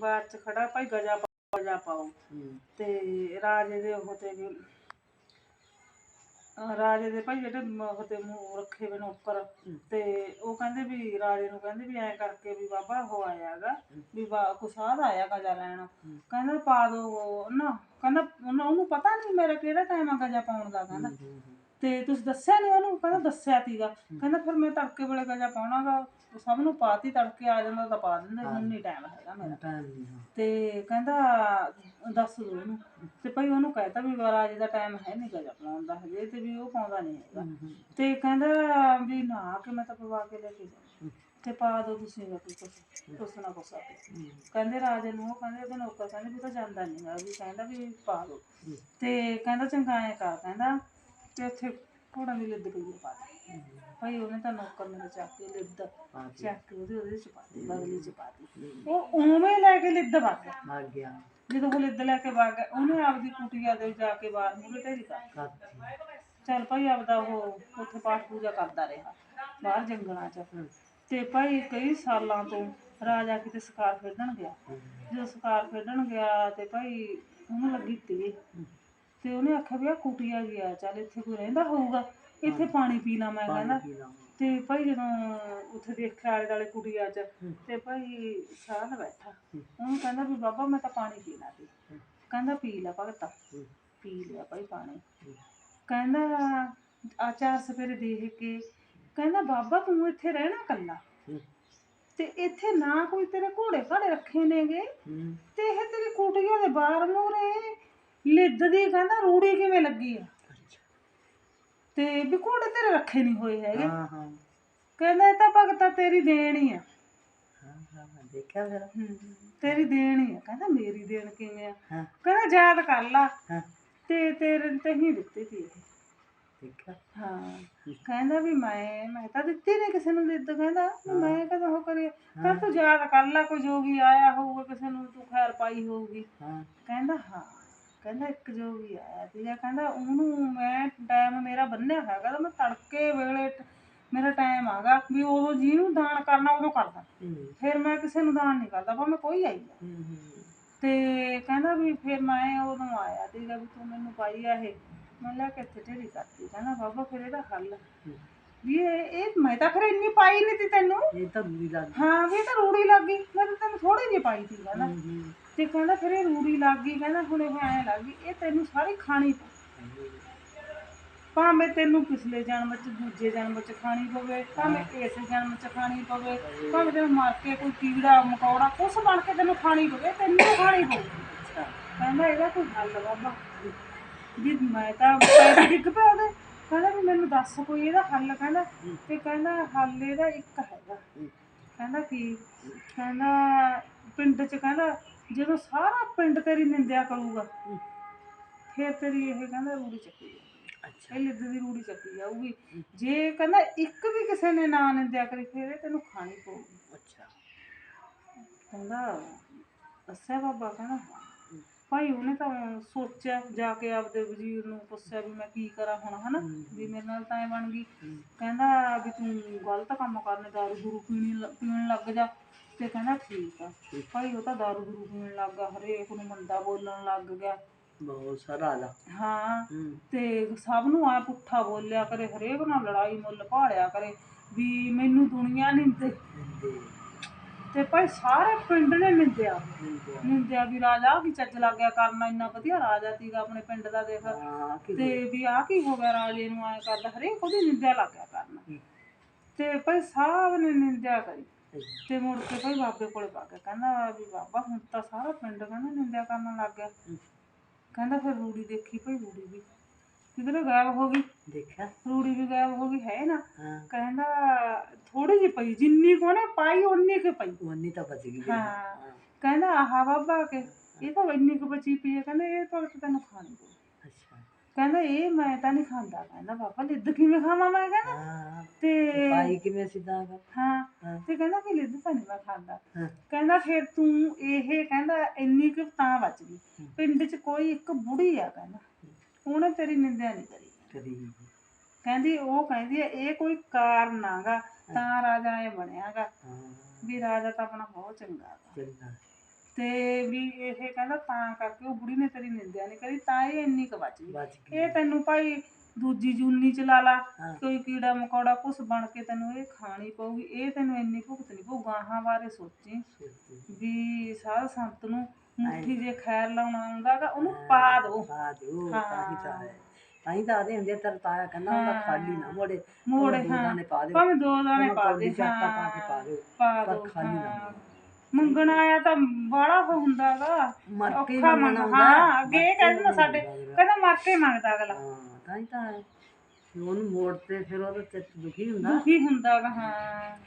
ਬਾਅਦ ਚ ਖੜਾ ਭਾਈ ਗਜਾ ਪਾਓ ਗਜਾ ਪਾਓ। ਤੇ ਰਾਜੇ ਦੇ ਉਹ ਤੇ ਵੀ ਅਹ ਰਾਜੇ ਦੇ ਭਾਈ ਜਿਹੜੇ ਮ- ਉਹ ਤੇ ਮੂੰਹ ਰੱਖੇ ਵੇ ਨੌਕਰ ਤੇ ਉਹ ਕਹਿੰਦੇ ਵੀ ਰਾਜੇ ਨੂੰ ਕਹਿੰਦੇ ਵੀ ਐਂ ਕਰਕੇ ਵੀ ਬਾਬਾ ਉਹ ਆਇਆਗਾ ਵੀ ਬਾ- ਕੁਸਾਦ ਆਇਆ ਗਜਾ ਲੈਣ। ਕਹਿੰਦਾ ਪਾ ਦੋ ਨਾ ਕਹਿੰਦਾ ਉਹਨੂੰ ਉਹਨੂੰ ਪਤਾ ਨਹੀਂ ਮੇਰਾ ਕਿਹੜਾ ਟਾਈਮ ਆ ਗਜਾ ਪਾਉਣ ਦਾ ਕਹਿੰਦਾ। ਤੇ ਤੁਸੀਂ ਦੱਸਿਆ ਨਹੀਂ ਉਹਨੂੰ? ਕਹਿੰਦਾ ਦੱਸਿਆ ਤੀਗਾ ਕਹਿੰਦਾ ਫਿਰ ਮੈਂ ਤੜਕੇ ਵੇਲੇ ਗਜਾ ਪਾਉਣਾਗਾ। ਸਭ ਨੂੰ ਪਾਤੀ ਤੜਕੇ ਆ ਜਾਂਦਾ ਤਾਂ ਪਾ ਦਿੰਦੇ। ਹੁਣ ਨਹੀਂ ਟਾਈਮ ਹੈਗਾ ਮੇਰਾ। ਟਾਈਮ ਨਹੀਂ ਤੇ ਕਹਿੰਦਾ ਦੱਸ ਦੋ ਉਹਨੂੰ। ਤੇ ਭਾਈ ਉਹਨੂੰ ਕਹਿਤਾ ਵੀ ਰਾਜੇ ਦਾ ਟਾਈਮ ਹੈ ਨਹੀਂ ਗਜਾ ਪਾਉਣ ਦਾ। ਹਜੇ ਤੇ ਵੀ ਉਹ ਪਾਉਂਦਾ ਨਹੀਂ ਹੈਗਾ। ਤੇ ਕਹਿੰਦਾ ਵੀ ਨਾ ਕਿ ਮੈਂ ਤਾਂ ਪਵਾ ਕੇ ਲੈ ਕੇ ਜਾਵਾਂ ਤੇ ਪਾ ਦੋ ਤੁਸੀਂ ਵੀ ਕੁਛ ਕੁਛ ਨਾ ਕੁਛ। ਕਹਿੰਦੇ ਰਾਜੇ ਨੂੰ ਕਹਿੰਦੇ ਉਹਦੇ ਨੌਕਰ ਕਹਿੰਦੇ ਵੀ ਤਾਂ ਜਾਂਦਾ ਨਹੀਂ ਵੀ ਕਹਿੰਦਾ ਵੀ ਪਾ ਦੋ। ਤੇ ਕਹਿੰਦਾ ਚੰਗਾ ਐ ਕਰ ਕਹਿੰਦਾ ਤੇ ਉੱਥੇ ਘੋੜਾ ਦੀ ਲਿੱਦ ਪਈ ਆ ਪਾ ਦੇ ਭਾਈ ਉਹਨੇ ਤਾਂ ਨੌਕਰ ਮੇਰੇ ਚੱਕ ਕੇ ਲਿੱਦ ਚੱਕ ਕੇ ਉਹਦੇ ਉਹਦੇ ਚ ਪਾ ਦਿੱਤੀ ਬਗਲੀ ਚ ਪਾ ਦਿੱਤੀ। ਉਹ ਉਵੇਂ ਲੈ ਕੇ ਲਿੱਦ ਵਗ ਗਿਆ। ਆ ਗਿਆ। ਜਦੋਂ ਉਹ ਲਿੱਦ ਲੈ ਕੇ ਵਗ ਗਿਆ ਉਹਨੇ ਆਪਦੀ ਕੁਟੀਆ ਦੇ ਜਾ ਕੇ ਬਾਹਰ ਮੂਹਰੇ ਢੇਰੀ ਕਰ ਚੱਲ ਭਾਈ ਆਪਦਾ ਉਹ ਉੱਥੇ ਪਾਠ ਪੂਜਾ ਕਰਦਾ ਰਿਹਾ ਬਾਹਰ ਜੰਗਲਾਂ 'ਚ। ਤੇ ਭਾਈ ਕਈ ਸਾਲਾਂ ਤੋਂ ਰਾਜਾ ਕਿਤੇ ਸ਼ਿਕਾਰ ਖੇਡਣ ਗਿਆ। ਜਦੋਂ ਸ਼ਿਕਾਰ ਖੇਡਣ ਗਿਆ ਤੇ ਭਾਈ ਉਹਨੂੰ ਲੱਗੀ ਤੇ ਤੇ ਉਹਨੇ ਆਖਿਆ ਵੀ ਆ ਕੁਟੀਆ ਗਿਆ ਚੱਲ ਇੱਥੇ ਕੋਈ ਰਹਿੰਦਾ ਹੋਊਗਾ ਇੱਥੇ ਪਾਣੀ ਪੀ ਲਾ ਮੈਂ ਕਹਿੰਦਾ। ਤੇ ਭਾਈ ਜਦੋਂ ਉੱਥੇ ਦੇਖਿਆ ਆਲੇ ਦੁਆਲੇ ਕੁਟੀਆ 'ਚ ਤੇ ਭਾਈ ਸਾਧ ਬੈਠਾ। ਉਹਨੂੰ ਕਹਿੰਦਾ ਵੀ ਬਾਬਾ ਮੈਂ ਤਾਂ ਪਾਣੀ ਪੀਣਾ ਸੀ। ਕਹਿੰਦਾ ਪੀ ਲੈ ਭਗਤਾ ਪੀ ਲਿਆ ਭਾਈ ਪਾਣੀ। ਕਹਿੰਦਾ ਆ ਚਾਰ ਸਵੇਰੇ ਦੇਖ ਕੇ ਕਹਿੰਦਾ ਬਾਬਾ ਤੂੰ ਇੱਥੇ ਰਹਿਣਾ ਕੱਲਾ ਤੇ ਇੱਥੇ ਨਾ ਕੋਈ ਤੇਰੇ ਘੋੜੇ ਘਾੜੇ ਰੱਖੇ ਨੇਗੇ। ਤੇ ਇਹ ਤੇਰੀ ਕੁਟੀਆਂ ਦੇ ਬਾਹਰ ਮੂਰੇ ਲਿੱਦ ਦੀ ਕਹਿੰਦਾ ਰੂੜੀ ਕਿਵੇਂ ਲੱਗੀ ਆ? ਤੇ ਵੀ ਘੋੜੇ ਤੇਰੇ ਰੱਖੇ ਨਹੀਂ ਹੋਏ ਹੈਗੇ। ਹਾਂ ਹਾਂ। ਕਹਿੰਦਾ ਇਹ ਤਾਂ ਭਗਤਾ ਤੇਰੀ ਦੇਣ ਹੀ ਆ। ਹਾਂ ਹਾਂ ਦੇਖਿਆ ਫਿਰ ਤੇਰੀ ਦੇਣ ਹੀ ਆ। ਕਹਿੰਦਾ ਮੇਰੀ ਦੇਣ ਕਿਵੇਂ ਆ? ਹਾਂ। ਕਹਿੰਦਾ ਯਾਦ ਕਰ ਲਾ। ਹਾਂ। ਤੇ ਤੇਰੇ ਤੇ ਹੀ ਦਿੱਤੀ ਤੀ ਇਹ। ਦੇਖਿਆ। ਹਾਂ। ਕਹਿੰਦਾ ਵੀ ਮੈਂ ਮੈਂ ਤਾਂ ਦਿੱਤੀ ਨਹੀਂ ਕਿਸੇ ਨੂੰ ਦਿੱਤ ਕਹਿੰਦਾ ਵੀ ਮੈਂ ਕਦੋਂ ਉਹ ਕਰੀ ਕਹਿੰਦਾ ਤੂੰ ਯਾਦ ਕਰ ਲੈ ਕੋਈ ਜੋਗੀ ਆਇਆ ਹੋਊਗਾ ਕਿਸੇ ਨੂੰ ਤੂੰ ਖੈਰ ਪਾਈ ਹੋਊਗੀ। ਹਾਂ। ਕਹਿੰਦਾ ਹਾਂ। ਕਹਿੰਦਾ ਇੱਕ ਜੋਗੀ ਆਇਆ ਸੀਗਾ ਕਹਿੰਦਾ ਉਹਨੂੰ ਮੈਂ ਟਾਈਮ ਮੇਰਾ ਬੰਨਿਆ ਹੈਗਾ ਤਾਂ ਮੈਂ ਤੜਕੇ ਵੇਲੇ ਮੇਰਾ ਟਾਈਮ ਆਗਾ ਵੀ ਉਦੋਂ ਜਿਹਨੂੰ ਦਾਨ ਕਰਨਾ ਉਦੋਂ ਕਰਦਾ। ਫਿਰ ਮੈਂ ਕਿਸੇ ਨੂੰ ਦਾਨ ਨਹੀਂ ਕਰਦਾ ਭਾਵੇਂ ਕੋਈ ਆਈ ਜਾ ਹੂੰ ਤੇ ਕਹਿੰਦਾ ਵੀ ਫਿਰ ਮੈਂ ਉਦੋਂ ਆਇਆ ਸੀਗਾ ਵੀ ਤੂੰ ਮੈਨੂੰ ਪਾਈ ਆ ਇਹ। ਮੈਂ ਲੈ ਕੇ ਇੱਥੇ ਢੇਰੀ ਕਰਤੀ ਕਹਿੰਦਾ ਬਾਬਾ ਫਿਰ ਇਹਦਾ ਹੱਲ। ਵੀ ਇਹ ਇਹ ਮੈਂ ਤਾਂ ਫਿਰ ਇੰਨੀ ਪਾਈ ਨਹੀਂ ਤੀ ਤੈਨੂੰ। ਇਹ ਤਾਂ ਬੁਰੀ ਲੱਗ ਹਾਂ ਵੀ ਇਹ ਤਾਂ ਰੂੜੀ ਲੱਗ ਗਈ। ਮੈਂ ਤਾਂ ਤੈਨੂੰ ਥੋੜੀ ਜਿਹੀ ਪਾਈ ਤੀ ਕਹਿੰਦਾ। ਤੇ ਕਹਿੰਦਾ ਫਿਰ ਇਹ ਰੂੜੀ ਲੱਗ ਗਈ, ਕਹਿੰਦਾ ਹੁਣ ਇਹ ਐਂ ਲੱਗ ਗਈ, ਇਹ ਤੈਨੂੰ ਸਾਰੀ ਖਾਣੀ ਪਊ। ਭਾਵੇਂ ਤੈਨੂੰ ਪਿਛਲੇ ਜਨਮ ਚ, ਦੂਜੇ ਜਨਮ ਚ ਖਾਣੀ ਪਵੇ, ਭਾਵੇਂ ਇਸ ਜਨਮ ਚ ਖਾਣੀ ਪਵੇ, ਭਾਵੇਂ ਤੈਨੂੰ ਮਰ ਕੇ ਕੋਈ ਕੀੜਾ, ਮਕੌੜਾ, ਕੁਛ ਬਣ ਕੇ ਤੈਨੂੰ ਖਾਣੀ ਪਵੇ, ਤੈਨੂੰ ਹੀ ਖਾਣੀ ਪਊ। ਕਹਿੰਦਾ ਇਹਦਾ ਕੋਈ ਹੱਲ ਬਾਬਾ। ਵੀ ਮੈਂ ਤਾਂ ਪੈਰ ਡਿੱਗ ਪਿਆ ਉਹਦੇ। ਕਹਿੰਦਾ ਵੀ ਮੈਨੂੰ ਦੱਸ ਕੋਈ ਇਹਦਾ ਹੱਲ, ਕਹਿੰਦਾ ਤੇ ਕਹਿੰਦਾ ਹੱਲ ਇਹਦਾ ਇੱਕ ਹੈਗਾ। ਕਹਿੰਦਾ ਕੀ? ਕਹਿੰਦਾ ਪਿੰਡ 'ਚ ਕਹਿੰਦਾ ਜਦੋਂ ਸਾਰਾ ਪਿੰਡ ਤੇਰੀ ਨਿੰਦਿਆ ਕਰੂਗਾ ਫਿਰ ਤੇਰੀ ਇਹ ਕਹਿੰਦਾ ਰੂੜੀ ਚੱਕੀ। ਅੱਛਾ। ਇਹ ਲਿੱਦ ਦੀ ਰੂੜੀ ਚੱਕੀ ਜਾਊਗੀ। ਜੇ ਕਹਿੰਦਾ ਇੱਕ ਵੀ ਕਿਸੇ ਨੇ ਨਾ ਨਿੰਦਿਆ ਕਰੀ ਫਿਰ ਇਹ ਤੈਨੂੰ ਖਾਣੀ ਪਊਗੀ। ਅੱਛਾ। ਕਹਿੰਦਾ ਦੱਸਿਆ ਬਾਬਾ ਕਹਿੰਦਾ। ਭਾਈ ਉਹਨੇ ਤਾਂ ਸੋਚਿਆ ਜਾ ਕੇ ਆਪਦੇ ਵਜ਼ੀਰ ਨੂੰ ਪੁੱਛਿਆ ਵੀ ਮੈਂ ਕੀ ਕਰਾਂ ਹੁਣ ਹਨਾ? ਵੀ ਮੇਰੇ ਨਾਲ ਤਾਂ ਐ ਬਣ ਗਈ। ਕਹਿੰਦਾ ਵੀ ਤੂੰ ਗਲਤ ਕੰਮ ਕਰਨੇ ਦਾਰੂ ਦੂਰੂ ਪੀਣੀ ਪੀਣ ਲੱਗ ਜਾ। ਤੇ ਕਹਿੰਦਾ ਠੀਕ ਆ। ਭਾਈ ਉਹ ਤਾਂ ਦਾਰੂ ਦੂਰੂ ਪੀਣ ਲੱਗ ਗਿਆ ਹਰੇਕ ਨੂੰ ਮੰਦਾ ਬੋਲਣ ਲੱਗ ਗਿਆ। ਬਹੁਤ ਸਾਰਾ ਲਾ ਹਾਂ ਹੂੰ। ਤੇ ਸਭ ਨੂੰ ਆ ਪੁੱਠਾ ਬੋਲਿਆ ਕਰੇ ਹਰੇਕ ਨਾਲ ਲੜਾਈ ਮੁੱਲ ਭਾਲਿਆ ਕਰੇ ਵੀ ਮੈਨੂੰ ਦੁਨੀਆ ਨਿੰਦੇ ਨਿੰਦੇ ਤੇ ਭਾਈ ਸਾਰੇ ਪਿੰਡ ਨੇ ਨਿੰਦਿਆ ਨਿੰਦੇ ਨਿੰਦਿਆ ਵੀ ਰਾਜਾ ਕੀ ਚੱਜ ਲੱਗ ਗਿਆ ਕਰਨਾ ਇੰਨਾ ਵਧੀਆ ਰਾਜਾ ਸੀਗਾ ਆਪਣੇ ਪਿੰਡ ਦਾ ਦੇਖ। ਕਿ ਤੇ ਵੀ ਆ ਕੀ ਹੋ ਗਿਆ ਰਾਜੇ ਨੂੰ ਐ ਕਰਦਾ ਹਰੇਕ ਉਹਦੀ ਨਿੰਦਿਆ ਲੱਗ ਗਿਆ ਕਰਨਾ। ਤੇ ਭਾਈ ਸਭ ਨੇ ਨਿੰਦਿਆ ਕਰੀ। ਤੇ ਮੁੜ ਕੇ ਭਾਈ ਬਾਬੇ ਕੋਲੇ ਪਾ ਗਿਆ। ਕਹਿੰਦਾ ਵੀ ਬਾਬਾ ਹੁਣ ਤਾਂ ਸਾਰਾ ਪਿੰਡ ਕਹਿੰਦਾ ਨਿੰਦਿਆ ਕਰਨ ਲੱਗ ਗਿਆ। ਕਹਿੰਦਾ ਫਿਰ ਰੂੜੀ ਦੇਖੀ ਭਾਈ ਰੂੜੀ ਵੀ। ਕਿਧਰੇ ਗਾਇਬ ਹੋ ਗਈ? ਦੇਖਿਆ। ਰੂੜੀ ਵੀ ਗਾਇਬ ਹੋ ਗਈ ਹੈ ਨਾ? ਕਹਿੰਦਾ ਥੋੜੀ ਜਿਹੀ ਪਈ ਜਿੰਨੀ ਕੋ ਨੇ ਪਾਈ ਓਨੀ ਕੁ ਪਈ। ਉਹਨੀ ਤਾਂ ਬਚ ਗਈ। ਹਾਂ। ਕਹਿੰਦਾ ਆਹਾ ਬਾਬਾ ਕੇ ਇਹ ਤਾਂ ਇੰਨੀ ਕੁ ਬਚੀ ਪਈ ਹੈ। ਕਹਿੰਦਾ ਇਹ ਤਾਂ ਤੈਨੂੰ ਖਾਣੀ ਪਊ। ਕਹਿੰਦਾ ਇਹ ਮੈਂ ਤਾਂ ਨਹੀਂ ਖਾਂਦਾ। ਕਹਿੰਦਾ ਬਾਬਾ ਲਿੱਦ ਕਿਵੇਂ ਖਾਵਾਂ? ਮੈਂ ਕਹਿੰਦਾ ਹਾਂ ਤੇ ਪਾਈ ਕਿਵੇਂ ਸਿੱਧਾ ਕਰ ਹਾਂ ਤੇ ਕਹਿੰਦਾ ਵੀ ਲਿੱਦ ਤਾਂ ਨਹੀਂ ਮੈਂ ਖਾਂਦਾ। ਹਾਂ। ਕਹਿੰਦਾ ਫਿਰ ਤੂੰ ਇਹ ਕਹਿੰਦਾ ਇੰਨੀ ਕੁ ਤਾਂ ਬਚ ਗਈ। ਪਿੰਡ 'ਚ ਕੋਈ ਇੱਕ ਬੁੜੀ ਆ ਕਹਿੰਦਾ ਉਹਨੇ ਤੇਰੀ ਨਿੰਦਿਆ ਨਹੀਂ ਕਰੀ। ਕਹਿੰਦੀ ਉਹ ਕਹਿੰਦੀ ਆ, ਇਹ ਕੋਈ ਕਾਰਨ ਆਗਾ ਤਾਂ ਰਾਜਾ ਇਹ ਬਣਿਆਗਾ। ਹਾਂ। ਵੀ ਰਾਜਾ ਤਾਂ ਆਪਣਾ ਬਹੁਤ ਚੰਗਾ ਗਾ। ਚੰਗਾ। ਤੇ ਵੀ ਇਹ ਕਹਿੰਦਾ ਤਾਂ ਕਰਕੇ ਉਹ ਬੁੜੀ ਨੇ ਤੇਰੀ ਨਿੰਦਿਆ ਨਹੀਂ ਕਰੀ ਤਾਂ ਇਹ ਇੰਨੀ ਕੁ ਬਚ ਗਈ। ਬਚ ਗਈ। ਇਹ ਤੈਨੂੰ ਭਾਈ ਦੂਜੀ ਜੂਨੀ ਚ ਲਾ ਲਾ ਹਾਂ। ਕੋਈ ਕੀੜਾ ਮਕੌੜਾ ਕੁਛ ਬਣ ਕੇ ਤੈਨੂੰ ਇਹ ਖਾਣੀ ਪਊਗੀ ਇਹ ਤੈਨੂੰ ਇੰਨੀ ਭੁਗਤ ਨਹੀਂ ਪਊ ਗਾਹਾਂ ਬਾਰੇ ਸੋਚੀ ਵੀ ਸਾਧ ਸੰਤ ਨੂੰ ਮੁੱਠੀ ਜੇ ਖੈਰ ਲਾਉਣਾ ਆਉਂਦਾਗਾ ਉਹਨੂੰ ਪਾ ਦੋ ਪਾ ਦਿਓ। ਤਾਂ ਹੀ ਤਾਂ ਹੈ। ਤਾਂ ਹੀ ਤਾਂ ਆਦੇ ਹੁੰਦੇ ਤਰ ਤਾਇਆ ਕਹਿੰਦਾ ਹੁੰਦਾ ਖਾਲੀ ਨਾ ਮੋੜੇ ਮੋੜੇ, ਦੋ ਹਾਂ। ਦਾਣੇ ਪਾ ਦਿਓ। ਭਾਵੇਂ ਦੋ ਦਾਣੇ ਪਾ ਦੇ ਪਾ ਕੇ ਹਾਂ, ਪਾ ਦਿਓ ਪਰ ਦੋ ਖਾਲੀ ਨਾ ਹਾਂ। ਮੰਗਣ ਆਇਆ ਤਾਂ ਬਾੜਾ ਹੋ ਹੁੰਦਾਗਾ ਮਰ ਕੇ ਔਖਾ ਮੰਗਣਾ ਮੰਗ ਹੁੰਦਾ ਹਾਂ ਅੱਗੇ ਇਹ ਮਰ ਕੇ ਕਹਿੰਦੇ ਨਾ ਸਾਡੇ। ਕਹਿੰਦਾ ਮਰ ਕੇ ਮੰਗਦਾ ਅਗਲਾ। ਹਾਂ ਤਾਂ ਹੀ ਤਾਂ ਹੈ ਫਿਰ ਉਹਨੂੰ ਮੋੜ ਤੇ ਫਿਰ ਉਹਦਾ ਚਿੱਤ ਦੁਖੀ ਹੁੰਦਾ। ਦੁਖੀ ਹੁੰਦਾਗਾ ਹਾਂ।